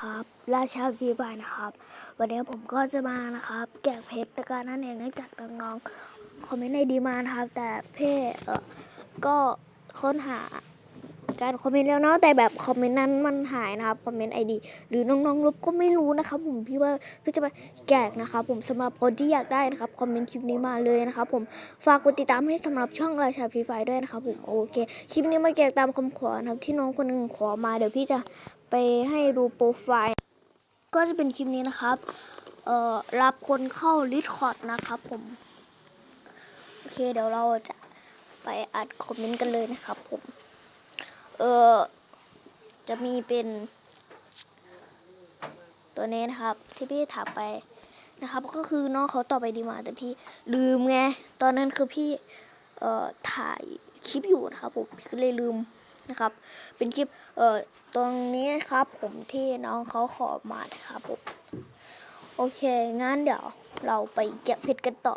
ครับ ราชาฟีบายนะครับ วันนี้ผมก็จะมานะครับ แกะเพชรการนั่นเองเนื่องจากน้องๆคอมเมนต์ในดีมานะครับ แต่เพ่เออก็ค้นหาการคอมเมนต์แล้วเนาะแต่แบบคอมเมนต์นั้นมันหายนะครับคอมเมนต์ไอดีหรือน้องๆลบก็ไม่รู้นะครับผมพี่ว่าพี่จะมาแกะนะครับผมสำหรับคนที่อยากได้นะครับคอมเมนต์คลิปนี้มาเลยนะครับผมฝากกดติดตามให้สำหรับช่องราชาฟรีไฟด้วยนะครับผมโอเคคลิปนี้มาแกะตามคำขอนะครับที่น้องคนหนึ่งขอมาเดี๋ยวพี่จะ ไปให้ดูโปรไฟล์ ก็จะเป็นคลิปนี้นะครับ เอ่อ รับคนเข้าลิสคอร์ดนะครับผม โอเคเดี๋ยวเราจะไปอัดคอมเมนต์กันเลยนะครับผม เออจะมีเป็น ตัวนี้นะครับ ที่พี่ถามไปนะครับ ก็คือน้องเขาตอบไปดีมาแต่พี่ลืมไง ตอนนั้นคือพี่ เอ่อ ถ่ายคลิปอยู่นะครับผม พี่ก็เลยลืม นะครับ เป็นคลิปเอ่อตรงนี้ครับ ผมที่น้องเขาขอมานะครับผมโอเคงั้นเดี๋ยวเราไปเก็บเพชรกันต่อ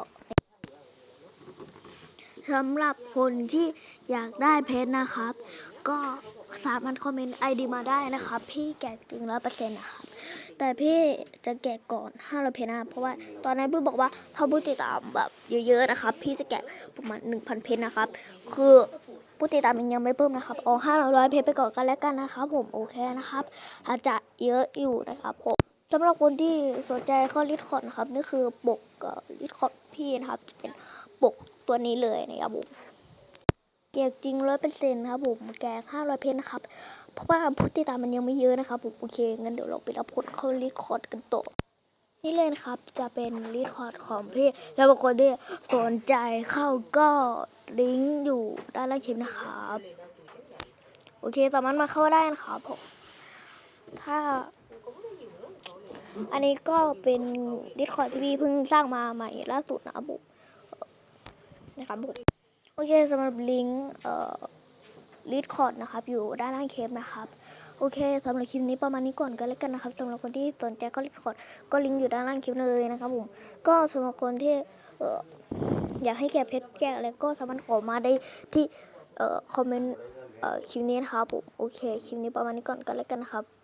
สำหรับคนที่อยากได้เพชรนะครับ ก็สามารถคอมเมนต์ไอดีมาได้นะครับ พี่แกะจริงร้อยเปอร์เซ็นต์นะครับ แต่พี่จะแกะก่อนห้าร้อยเพชรนะเพราะว่าตอนนั้นพี่บอกว่าถ้าผู้ติดตามแบบเยอะๆนะครับ พี่จะแกะประมาณหนึ่งพันเพชรนะครับ คือ ผู้ติดตามมันยังไม่เพิ่มนะครับเอาห้าร้อยเพชรไปก่อนกันแล้วกันนะครับ ผมโอเคนะครับ อาจจะเยอะอยู่นะครับผมสำหรับคนที่สนใจเข้าลิทคอนครับนี่คือปกลิทคอร์ดพี่นะครับจะเป็นปกตัวนี้เลยนะครับผมเก็บจริงร้อยเปอร์เซ็นต์ครับผมแกห้าร้อยเพชรนะครับเพราะว่าผู้ติดตามมันยังไม่เยอะนะครับผมโอเคงั้นเดี๋ยวเราไปรับผลเข้าลิทคอร์ดกันต่อ นี่เลยนะครับจะเป็นลิทคอร์ดของพี่ แล้วบางคนที่สนใจเข้าก็ลิงก์อยู่ด้านล่างคลิปนะครับ โอเคสามารถมาเข้าได้นะครับผมถ้า อันนี้ก็เป็นดิสคอร์ดที่พี่เพิ่งสร้างมาใหม่ล่าสุดนะครับผมนะครับผมโอเคสำหรับลิงก์เอ่อ ลิสคอร์ดนะครับ อยู่ด้านล่างเคปนะครับ โอเคสำหรับคลิปนี้ประมาณนี้ก่อนก็แล้วกันนะครับสำหรับคนที่สนใจก็ลิสคอร์ดก็ลิงก์อยู่ด้านล่างคลิปเลยนะครับผมก็สำหรับคนที่เอ่ออยากให้แกะเพชรแกะอะไรก็สามารถขอมาได้ที่เอ่อคอมเมนต์เอ่อคลิปนี้นะครับผมโอเคคลิปนี้ประมาณนี้ก่อนก็แล้วกันนะครับ